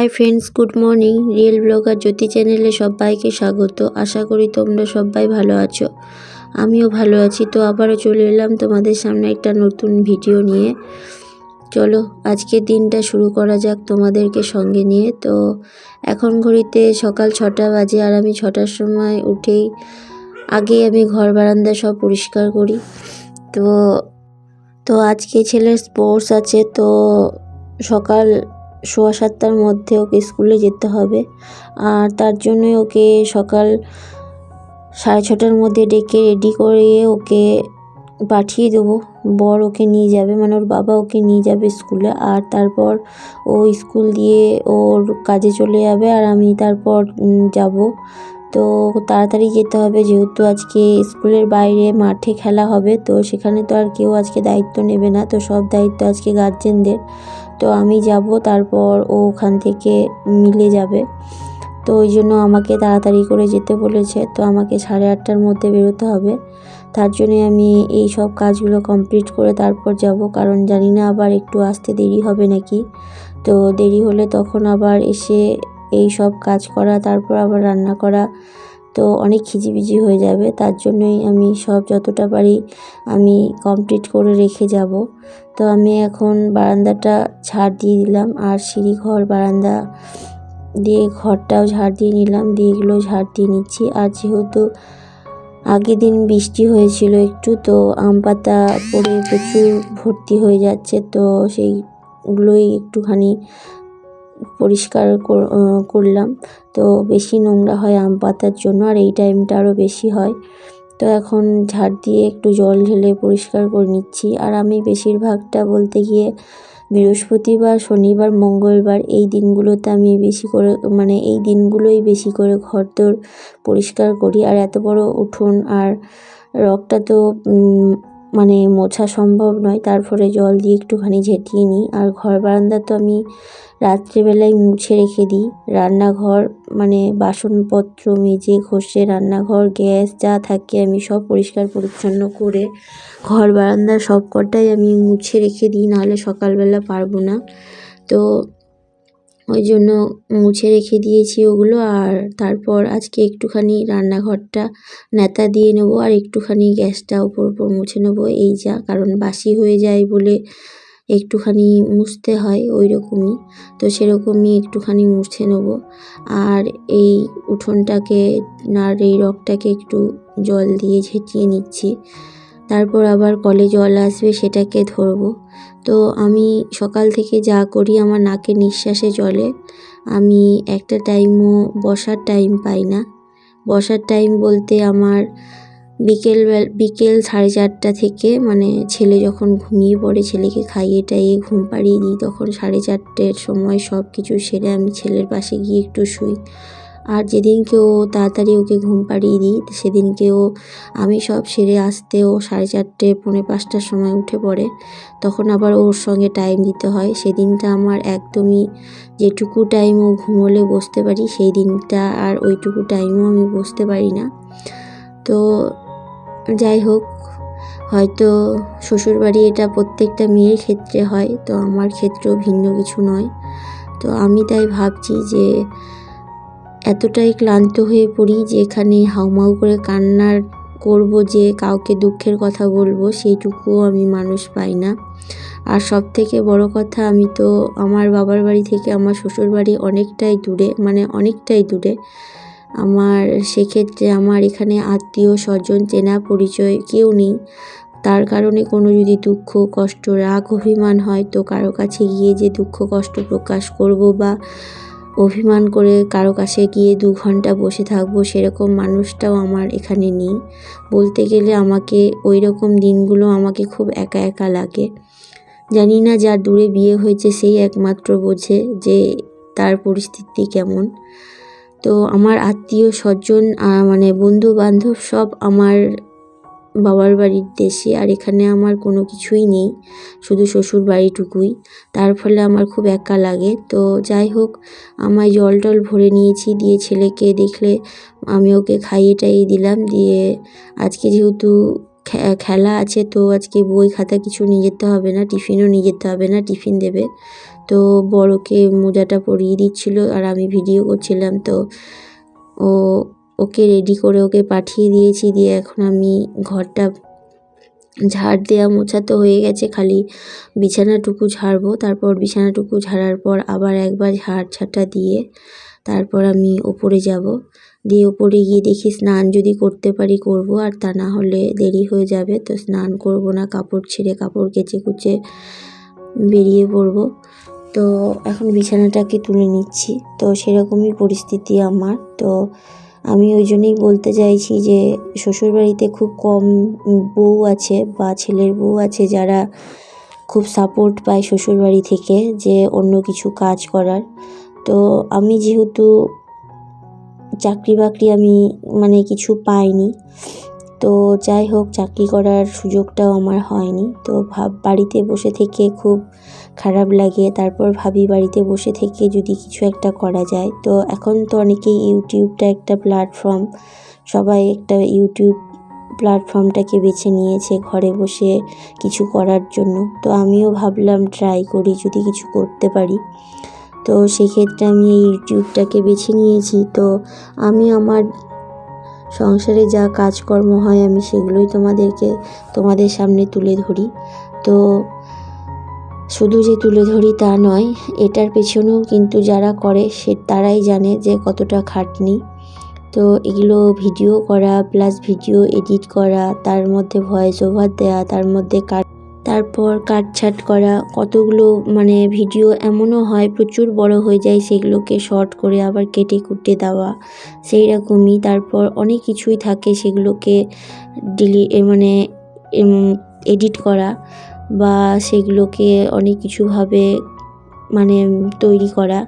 Hi friends, good morning. Real blogger Jyoti চ্যানেলে সবাইকে স্বাগত। আশা করি তোমরা সবাই ভালো আছো। আমিও ভালো আছি। তো আবারও চলে এলাম তোমাদের সামনে একটা নতুন ভিডিও নিয়ে। চলো, আজকের দিনটা শুরু করা যাক তোমাদেরকে সঙ্গে নিয়ে। তো এখন ঘড়িতে সকাল ছটা বাজে আর আমি ছটার সময় উঠেই আগেই আমি ঘর বারান্দা সব পরিষ্কার করি। তো তো আজকে ছেলের স্পোর্টস আছে। তো সকাল সোয়া সাতটার মধ্যে ওকে স্কুলে যেতে হবে। আর তার জন্যই ওকে সকাল সাড়ে ছটার মধ্যে ডেকে রেডি করে ওকে পাঠিয়ে দেবো। বর ওকে নিয়ে যাবে মানে ওর বাবা ওকে নিয়ে যাবে স্কুলে। আর তারপর ও স্কুল দিয়ে ওর কাজে চলে যাবে আর আমি তারপর যাব। তো তাড়াতাড়ি যেতে হবে, যেহেতু আজকে স্কুলের বাইরে মাঠে খেলা হবে, তো সেখানে তো আর কেউ আজকে দায়িত্ব নেবে না। তো সব দায়িত্ব আজকে গার্জেনদের তো আমি যাব, তারপর ও ওখান থেকে মিলে যাবে। তো ওই জন্য আমাকে তাড়াতাড়ি করে যেতে বলেছে। তো আমাকে সাড়ে আটটার মধ্যে বেরোতে হবে। তার জন্যে আমি এই সব কাজগুলো কমপ্লিট করে তারপর যাব। কারণ জানি না আবার একটু আসতে দেরি হবে নাকি। তো দেরি হলে তখন আবার এসে এই সব কাজ করা, তারপর আবার রান্না করা তো অনেক খিজিবিজি হয়ে যাবে। তার জন্যই আমি সব যতটা পারি আমি কমপ্লিট করে রেখে যাব। তো আমি এখন বারান্দাটা ঝাড় দিয়ে দিলাম আর সিঁড়ি ঘর বারান্দা দিয়ে ঘরটাও ঝাড় দিয়ে নিলাম, দিয়ে এগুলো ঝাড় দিয়ে নিচ্ছি। আর যেহেতু আগের দিন বৃষ্টি হয়েছিল একটু, তো আম পাতা পড়ে প্রচুর ভর্তি হয়ে যাচ্ছে, তো সেইগুলোই একটুখানি পরিষ্কার করলাম। তো বেশি নোংরা হয় আম পাতার জন্য, আর এই টাইমটা আরও বেশি হয়। তো এখন ঝাড় দিয়ে একটু জল ঢেলে পরিষ্কার করে নিচ্ছি। আর আমি বেশিরভাগটা বলতে গিয়ে বৃহস্পতিবার, শনিবার, মঙ্গলবার এই দিনগুলোতে আমি বেশি করে মানে এই দিনগুলোই বেশি করে ঘর তোর পরিষ্কার করি। আর এত বড় উঠোন আর রকটা তো মানে মোছা সম্ভব নয়, তারপরে জল দিয়ে একটুখানি ঝেঁটিয়ে নিই। আর ঘর বারান্দা তো আমি রাত্রেবেলায় মুছে রেখে দিই। রান্নাঘর মানে বাসনপত্র মেজে ঘষে, রান্নাঘর, গ্যাস যা থাকে আমি সব পরিষ্কার পরিচ্ছন্ন করে ঘর বারান্দা সব কটাই আমি মুছে রেখে দিই, নাহলে সকালবেলা পারব না। তো ওই জন্য মুছে রেখে দিয়েছি ওগুলো আর তারপর আজকে একটুখানি রান্নাঘরটা নেতা দিয়ে নেব আর একটুখানি গ্যাসটা ওপর ওপর মুছে নেব। এই যা, কারণ বাসি হয়ে যায় বলে একটুখানি মুছতে হয় ওই রকমই। তো সেরকমই একটুখানি মুছে নেব। আর এই উঠোনটাকে, আর এই রকটাকে একটু জল দিয়ে ঝেঁটিয়ে নিচ্ছি। তারপর আবার কলে জল আসবে, সেটাকে ধরবো। তো আমি সকাল থেকে যা করি, আমার নাকে নিঃশ্বাসে চলে। আমি একটা টাইমও বসার টাইম পাই না। বসার টাইম বলতে আমার বিকেল বিকেল সাড়ে চারটা থেকে মানে ছেলে যখন ঘুমিয়ে পড়ে, ছেলেকে খাইয়ে টাইয়ে ঘুম পাড়িয়ে দিই, তখন সাড়ে চারটের সময় সব কিছু সেরে আমি ছেলের পাশে গিয়ে একটু শুই। আর যেদিনকেও তাড়াতাড়ি ওকে ঘুম পাড়িয়ে দিই সেদিনকেও আমি সব সেরে আসতে ও সাড়ে চারটে, পৌনে পাঁচটার সময় উঠে পড়ে। তখন আবার ওর সঙ্গে টাইম দিতে হয়। সেদিনটা আমার একদমই যেটুকু টাইম ও ঘুমোলে বসতে পারি, সেই দিনটা আর ওইটুকু টাইমও আমি বসতে পারি না। তো যাই হোক, হয়তো শ্বশুরবাড়ি এটা প্রত্যেকটা মেয়ের ক্ষেত্রে হয়, তো আমার ক্ষেত্রেও ভিন্ন কিছু নয়। তো আমি তাই ভাবছি যে এতটাই ক্লান্ত হয়ে পড়ি যে এখানে হাউমাউ করে কান্নার করব যে কাউকে দুঃখের কথা বলব, সেইটুকুও আমি মানুষ পাই না। আর সব থেকে বড় কথা, আমি তো আমার বাবার বাড়ি থেকে আমার শ্বশুর বাড়ি অনেকটাই দূরে মানে অনেকটাই দূরে। আমার সেক্ষেত্রে আমার এখানে আত্মীয় স্বজন, চেনা পরিচয় কেউ নেই। তার কারণে কোনো যদি দুঃখ, কষ্ট, রাগ, অভিমান হয়, তো কারও কাছে গিয়ে যে দুঃখ, কষ্ট প্রকাশ করব বা অভিমান করে কারও কাছে গিয়ে দু ঘণ্টা বসে থাকব সেরকম মানুষটাও আমার এখানে নেই। বলতে গেলে আমাকে ওই রকম দিনগুলো আমাকে খুব একা একা লাগে। জানি না যার দূরে বিয়ে হয়েছে সেই একমাত্র বোঝে যে তার পরিস্থিতি কেমন। তো আমার আত্মীয় স্বজন মানে বন্ধু বান্ধব সব আমার বাবার বাড়ির দেশে আর এখানে আমার কোনো কিছুই নেই, শুধু শ্বশুর বাড়িটুকুই। তার ফলে আমার খুব একা লাগে। তো যাই হোক, আমায় জল টল ভরে নিয়েছি, দিয়ে ছেলেকে দেখলে আমি ওকে খাইয়ে টাইয়ে দিলাম। দিয়ে আজকে যেহেতু খেলা আছে, তো আজকে বই খাতা কিছু নিয়ে যেতে হবে না, টিফিনও নিয়ে যেতে হবে না, টিফিন দেবে। তো বড়কে মোজাটা পরিয়ে দিচ্ছিল আর আমি ভিডিও করছিলাম। তো ও ওকে রেডি করে ওকে পাঠিয়ে দিয়েছি, দিয়ে এখন আমি ঘরটা ঝাড় দেওয়া মোছা তো হয়ে গেছে, খালি বিছানাটুকু ঝাড়বো। তারপর বিছানাটুকু ঝাড়ার পর আবার একবার ঝাড় ছাটা দিয়ে তারপর আমি ওপরে যাব। দিয়ে ওপরে গিয়ে দেখি স্নান যদি করতে পারি করব, আর তা না হলে দেরি হয়ে যাবে, তো স্নান করব না, কাপড় ছেড়ে কাপড় কেচে কুচে বেরিয়ে পড়ব। তো এখন বিছানাটাকে তুলে নিচ্ছি। তো সেরকমই পরিস্থিতি আমার। তো আমি ওই জন্যই বলতে চাইছি যে শ্বশুরবাড়িতে খুব কম বউ আছে বা ছেলের বউ আছে যারা খুব সাপোর্ট পায় শ্বশুরবাড়ি থেকে যে অন্য কিছু কাজ করার। তো আমি যেহেতু চাকরি বাকরি আমি মানে কিছু পাইনি। তো যাই হোক, চাকরি করার সুযোগটাও আমার হয়নি। তো ভাব, বাড়িতে বসে থেকে খুব খারাপ লাগে। তারপর ভাবি বাড়িতে বসে থেকে যদি কিছু একটা করা যায়। তো এখন তো অনেকেই ইউটিউবটা একটা প্ল্যাটফর্ম। সবাই একটা ইউটিউব প্ল্যাটফর্মটাকে বেছে নিয়েছে ঘরে বসে কিছু করার জন্য। তো আমিও ভাবলাম ট্রাই করি, যদি কিছু করতে পারি। তো সেক্ষেত্রে আমি এই ইউটিউবটাকে বেছে নিয়েছি। তো আমি আমার সংসারে যা কাজকর্ম হয় আমি সেগুলোই তোমাদেরকে তোমাদের সামনে তুলে ধরি। তো শুধু যে তুলে ধরি তা নয়, এটার পেছনেও কিন্তু যারা করে সে তারাই জানে যে কতটা খাটনি। তো এগুলো ভিডিও করা, প্লাস ভিডিও এডিট করা, তার মধ্যে ভয়েস ওভার দেওয়া তার মধ্যে কাট তারপর কাটছাট করা, কতগুলো মানে ভিডিও এমনও হয়, প্রচুর বড় হয়ে যায় সেগুলোকে শর্ট করে আবার কেটে কুটে দেওয়া সেই রকমই তারপর অনেক কিছুই থাকে সেগুলোকে ডিলি মানে এডিট করা বা সেগুলোকে অনেক কিছুভাবে মানে তৈরি করা।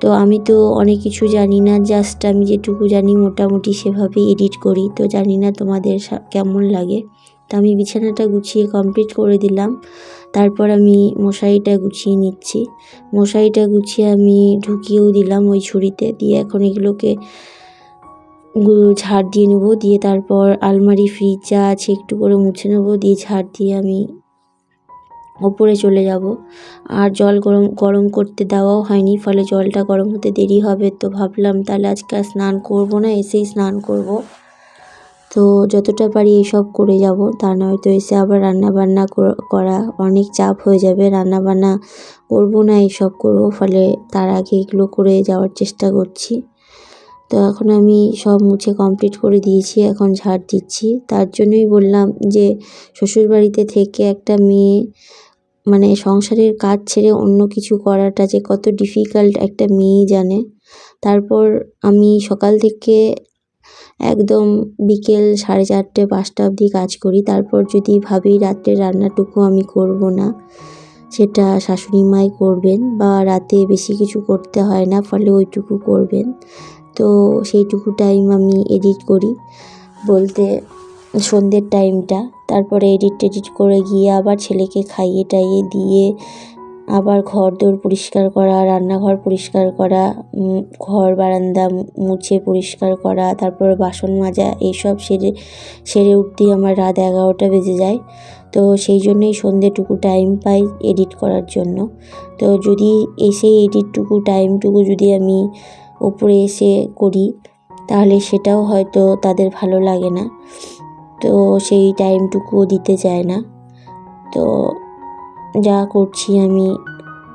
তো আমি তো অনেক কিছু জানি না জাস্ট আমি যেটুকু জানি মোটামুটি সেভাবেই এডিট করি। তো জানি না তোমাদের কেমন লাগে। তো আমি বিছানাটা গুছিয়ে কমপ্লিট করে দিলাম। তারপর আমি মশারিটা গুছিয়ে নিচ্ছি। মশারিটা গুছিয়ে আমি ঢুকিয়েও দিলাম ওই ছুরিতে। দিয়ে এখন এগুলোকে ঝাড় দিয়ে নেব। দিয়ে তারপর আলমারি ফ্রিজ যা আছে একটু করে মুছে নেব। দিয়ে ঝাড় দিয়ে আমি ওপরে চলে যাব। আর জল গরম গরম করতে দেওয়াও হয়নি, ফলে জলটা গরম হতে দেরি হবে। তো ভাবলাম তাহলে আজকে স্নান করব না, এসেই স্নান করব। তো যতটা পারি এসব করে যাব। তা নয়তো এসে আবার রান্না বান্না কর- অনেক চাপ হয়ে যাবে। রান্না বান্না করব না এসব করব, ফলে তার আগে এগুলো করে যাওয়ার চেষ্টা করছি। তো এখন আমি সব মুছে কমপ্লিট করে দিয়েছি, এখন ঝাড় দিচ্ছি। তার জন্যই বললাম যে, শ্বশুরবাড়িতে থেকে একটা মেয়ে মানে সংসারের কাজ ছেড়ে অন্য কিছু করাটা যে কত ডিফিকাল্ট একটা মেয়েই জানে। তারপর আমি সকাল থেকে একদম বিকেল সাড়ে চারটে, পাঁচটা অবধি কাজ করি। তারপর যদি ভাবি রাত্রে রান্নাটুকু আমি করব না, সেটা শাশুড়ি মাই করবেন বা রাতে বেশি কিছু করতে হয় না, ফলে ওইটুকু করবেন। তো সেইটুকু টাইম আমি এডিট করি বলতে সন্ধ্যের টাইমটা তারপরে এডিট টেডিট করে গিয়ে আবার ছেলেকে খাইয়ে টাইয়ে দিয়ে আবার ঘর দোর পরিষ্কার করা, রান্নাঘর পরিষ্কার করা ঘর বারান্দা মুছে পরিষ্কার করা, তারপর বাসন মাজা, এইসব সেরে সেরে উঠতেই আমার রাত এগারোটা বেজে যায়। তো সেই জন্যই সন্ধ্যেটুকু টাইম পাই এডিট করার জন্য। তো যদি এসে এডিটটুকু টাইমটুকু যদি আমি উপরে এসে করি, তাহলে সেটাও হয়তো তাদের ভালো লাগে না। তো সেই টাইমটুকুও দিতে চায় না। তো যা করছি আমি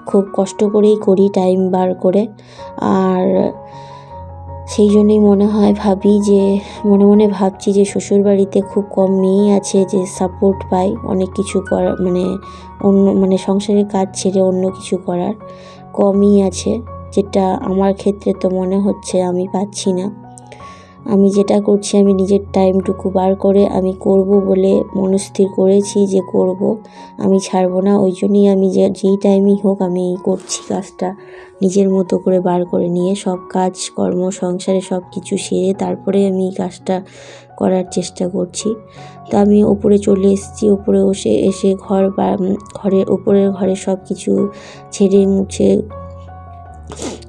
খুব কষ্ট করেই করি টাইম বার করে। আর সেই জন্যই মনে হয় ভাবি যে, মনে মনে ভাবছি যে শ্বশুরবাড়িতে খুব কম মেয়েই আছে যে সাপোর্ট পায় অনেক কিছু করার মানে অন্য মানে সংসারের কাজ ছেড়ে অন্য কিছু করার। কমই আছে, যেটা আমার ক্ষেত্রে তো মনে হচ্ছে আমি পাচ্ছি না। আমি যেটা করছি, আমি নিজের টাইমটুকু বার করে আমি করব বলে মনস্থির করেছি যে করব। আমি ছাড়বো না, ওই জন্যই আমি যে, যেই টাইমই হোক আমি করছি কাজটা। নিজের মতো করে বার করে নিয়ে সব কাজ, কর্ম, সংসারে সব কিছু সেরে তারপরে আমি এই কাজটা করার চেষ্টা করছি। তো আমি ওপরে চলে এসেছি, ওপরে বসে এসে ঘর বা ঘরের, ওপরের ঘরে সব কিছু ছেড়ে মুছে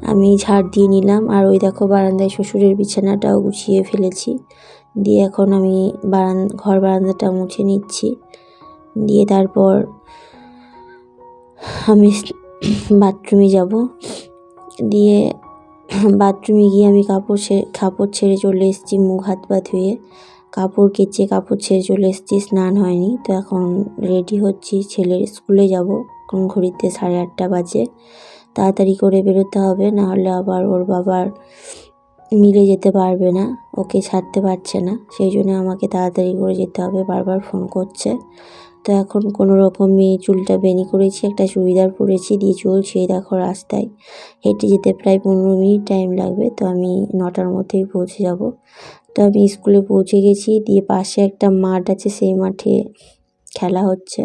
আমি ঝাড় দিয়ে নিলাম। আর ওই দেখো বারান্দায় শ্বশুরের বিছানাটাও গুছিয়ে ফেলেছি। দিয়ে এখন আমি বারান, ঘর বারান্দাটা মুছে নিচ্ছি। দিয়ে তারপর আমি বাথরুমে যাব। দিয়ে বাথরুমে গিয়ে আমি কাপড় ছেড়ে কাপড় ছেড়ে চলে এসেছি মুখ হাত পা ধুয়ে। কাপড় কেচে কাপড় ছেড়ে চলে এসেছি, স্নান হয়নি। তো এখন রেডি হচ্ছি, ছেলের স্কুলে যাব। এখন ঘড়িতে সাড়ে আটটা বাজে। তাড়াতাড়ি করে বেরোতে হবে, নাহলে আবার ওর বাবার মিলে যেতে পারবে না, ওকে ছাড়তে পারছে না। সেই জন্য আমাকে তাড়াতাড়ি করে যেতে হবে, বারবার ফোন করছে। তো এখন কোনো রকমে চুলটা বেনি করেছি, একটা চুড়িদার পরেছি, দিয়ে চলছি এই দেখো রাস্তায়। হেঁটে যেতে প্রায় পনেরো মিনিট টাইম লাগবে, তো আমি নটার মধ্যেই পৌঁছে যাব। তো আমি স্কুলে পৌঁছে গেছি, দিয়ে পাশে একটা মাঠ আছে, সেই মাঠে খেলা হচ্ছে।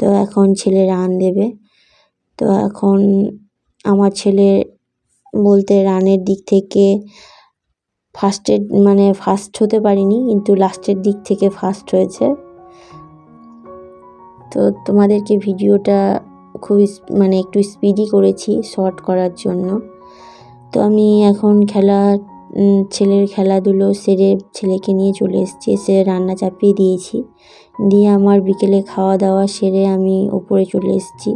তো এখন ছেলে রান দেবে। তো এখন আমার ছেলে বলতে রানের দিক থেকে ফার্স্টের মানে ফার্স্ট হতে পারিনি, কিন্তু লাস্টের দিক থেকে ফার্স্ট হয়েছে। তো তোমাদেরকে ভিডিওটা খুব মানে একটু স্পিডি করেছি শর্ট করার জন্য। তো আমি এখন খেলা ছেলের খেলাধুলো সেরে ছেলেকে নিয়ে চলে এসেছি, এসে রান্না চাপিয়ে দিয়েছি। দিয়ে আমার বিকেলে খাওয়া দাওয়া সেরে আমি উপরে চলে এসেছি।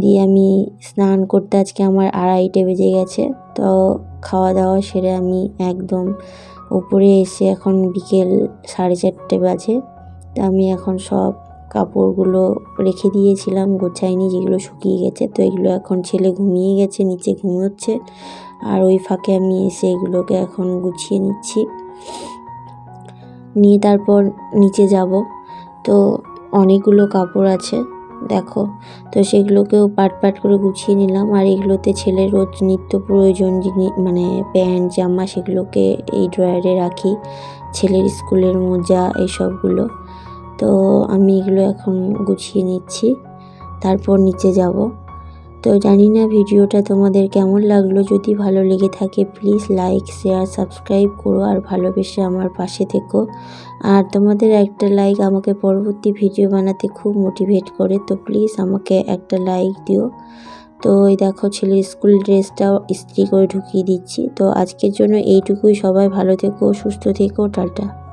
দিয়ে আমি স্নান করতে আজকে আমার আড়াইটে বেজে গেছে। তো খাওয়া দাওয়া সেরে আমি একদম উপরে এসে এখন বিকেল সাড়ে চারটে বাজে। তা আমি এখন সব কাপড়গুলো রেখে দিয়েছিলাম, গোছাইনি যেগুলো শুকিয়ে গেছে। তো এগুলো এখন ছেলে ঘুমিয়ে গেছে, নিচে ঘুমোচ্ছে। আর ওই ফাঁকে আমি এসে এগুলোকে এখন গুছিয়ে নিচ্ছি। নিয়ে তারপর নিচে যাব। তো অনেকগুলো কাপড় আছে। দেখো, তো সেগুলোকেও পাট পাট করে গুছিয়ে নিলাম। আর এগুলোতে ছেলের রোজ নিত্য প্রয়োজন মানে প্যান্ট, জামা, সেগুলোকে এই ড্রয়ারে রাখি। ছেলের স্কুলের মোজা এইসবগুলো তো আমি এগুলো এখন গুছিয়ে নিচ্ছি। তারপর নিচে যাব। তো জানি না ভিডিওটা তোমাদের কেমন লাগল। যদি ভালো লেগে থাকে প্লিজ লাইক শেয়ার সাবস্ক্রাইব করো আর ভালোবেসে আমার পাশে থেকো। আর তোমাদের একটা লাইক আমাকে পরবর্তী ভিডিও বানাতে খুব মোটিভেট করে, তো প্লিজ আমাকে একটা লাইক দিও। তো এই দেখো ছেলের স্কুল ড্রেসটাও ইস্ত্রি করে ঢুকিয়ে দিচ্ছি। তো আজকের জন্য এইটুকুই। সবাই ভালো থেকো, সুস্থ থেকো, টাটা।